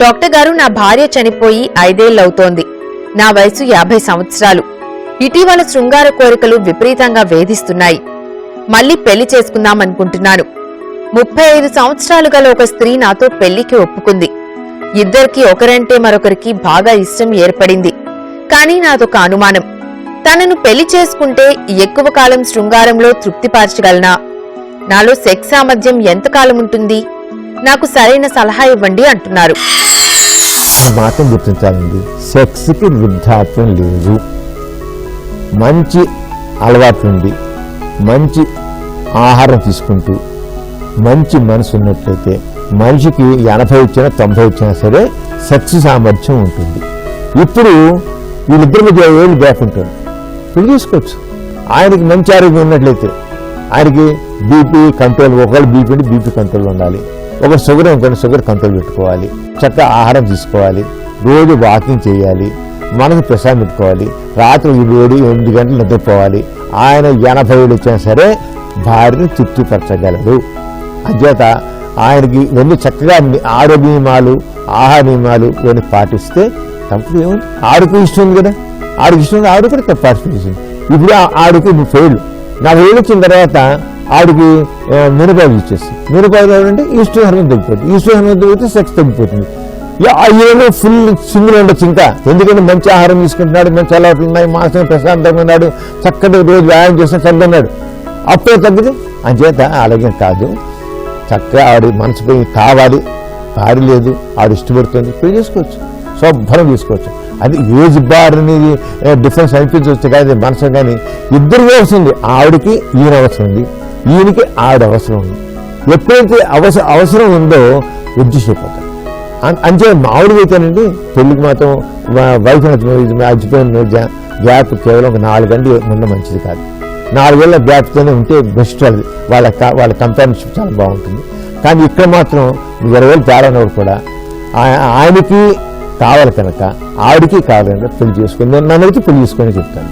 Doctor గారు నా భార్య చనిపోయి ఐదేళ్ళవుతోంది నా వయసు యాభై సంవత్సరాలు. ఇటీవల శృంగార కోరికలు విపరీతంగా వేధిస్తున్నాయి. మళ్ళీ పెళ్ళి చేసుకుందామనుకుంటున్నాను. ముప్పై ఐదు సంవత్సరాలు గల ఒక స్త్రీ నాతో పెళ్ళికి ఒప్పుకుంది. ఇద్దరికి ఒకరంటే మరొకరికి బాగా ఇష్టం ఏర్పడింది. కానీ నాదొక అనుమానం. తనను పెళ్ళి చేసుకుంటే ఎక్కువ కాలం శృంగారంలో తృప్తిపార్చగలనా? నాలో సెక్స్ సామర్థ్యం ఎంతకాలం ఉంటుంది? నాకు సరైన సలహా ఇవ్వండి అంటున్నారు. ఒక మాత్రం గుర్తించాలండి. సెక్స్కి వృద్ధాప్యం లేదు. మంచి అలవాటు మంచి ఆహారం తీసుకుంటూ మంచి మనసు ఉన్నట్లయితే మనిషికి ఎనభై వచ్చినా తొంభై వచ్చినా సరే సెక్స్ సామర్థ్యం ఉంటుంది. ఇప్పుడు వీళ్ళిద్దరి మధ్య ఏళ్ళు గ్యాప్ ఉంటుంది? ఇప్పుడు తీసుకోవచ్చు ఆయనకి మంచి ఆరోగ్యం ఉన్నట్లయితే ఆయనకి బీపీ కంట్రోల్ ఒకవేళ బీపీ అంటే బీపీ కంట్రోల్ ఉండాలి. ఒక షుగర్ అనుకోండి షుగర్ కంట్రోల్ పెట్టుకోవాలి. చక్కగా ఆహారం తీసుకోవాలి. రోజు వాకింగ్ చేయాలి. మనకు ప్రశాంతం పెట్టుకోవాలి. రాత్రి ఏడు ఎనిమిది గంటలు నిద్రపోవాలి. ఆయన ఎనభై ఏడు వచ్చినా సరే భార్యను తృప్తిపరచగలరు అంచేత ఆయనకి ఇవన్నీ చక్కగా ఆరోగ్య నియమాలు ఆహార నియమాలు ఇవన్నీ పాటిస్తే తప్పదు ఏముంది ఆడుకు ఇష్టం కదా. ఆడికి ఇష్టం ఆడు కూడా తప్ప పాటిస్తుంది ఇప్పుడు ఆడుకు ఆడికి ఫెయిల్ నాకు ఏళ్ళు వచ్చిన తర్వాత ఆడికి ఆ, మినపాయలు ఇచ్చేసి. మినపాయలు అంటే ఈస్ట్ హర్మం తగ్గిపోతుంది ఈస్ట్ హర్మం తగ్గితే సెక్స్ తగ్గిపోతుంది. ఇక ఆ ఏమో ఫుల్ సింగిల్ ఉండొచ్చు ఇంకా. ఎందుకంటే మంచి ఆహారం తీసుకుంటున్నాడు మంచి అలవాట్లు ఉన్నాయి మాసం ప్రశాంతంగా ఉన్నాడు చక్కటి రోజు వ్యాయామం చేస్తే చదువున్నాడు అప్పుడే తగ్గితే అంచేత అలాగే కాదు. చక్కగా ఆడి మనసు పోయి కావాలి. భార్య లేదు ఆడు ఇష్టపడుతుంది. పెళ్ళి చేసుకోవచ్చు. శుభ్రం తీసుకోవచ్చు అది ఏజ్ బార్ అనేది డిఫరెన్స్ అనిపించవచ్చు కానీ మనసు కానీ. ఇద్దరు వస్తుంది ఆవిడకి ఈయన అవసరం ఉంది. ఈయనకి ఆవిడ అవసరం ఉంది. ఎప్పుడైతే అవసర అవసరం ఉందో ఉద్దేశపోతాడు అంటే మామూలుగా అయితేనండి పెళ్ళికి మాత్రం వైఫ్ మర్చిపోయిన గ్యాప్ కేవలం ఒక నాలుగు గంటలు ఉండడం మంచిది కాదు. నాలుగేళ్ళ గ్యాప్తోనే ఉంటే బెస్ట్ అది. వాళ్ళ వాళ్ళ కంపానిషిప్ చాలా బాగుంటుంది. కానీ ఇక్కడ మాత్రం ఇరవై వేలు తేడా కూడా ఆయనకి కావాలి కనుక ఆవిడకి కావాలి కనుక పెళ్ళి చేసుకుని నన్ను అయితే పెళ్ళి చేసుకొని చెప్తాను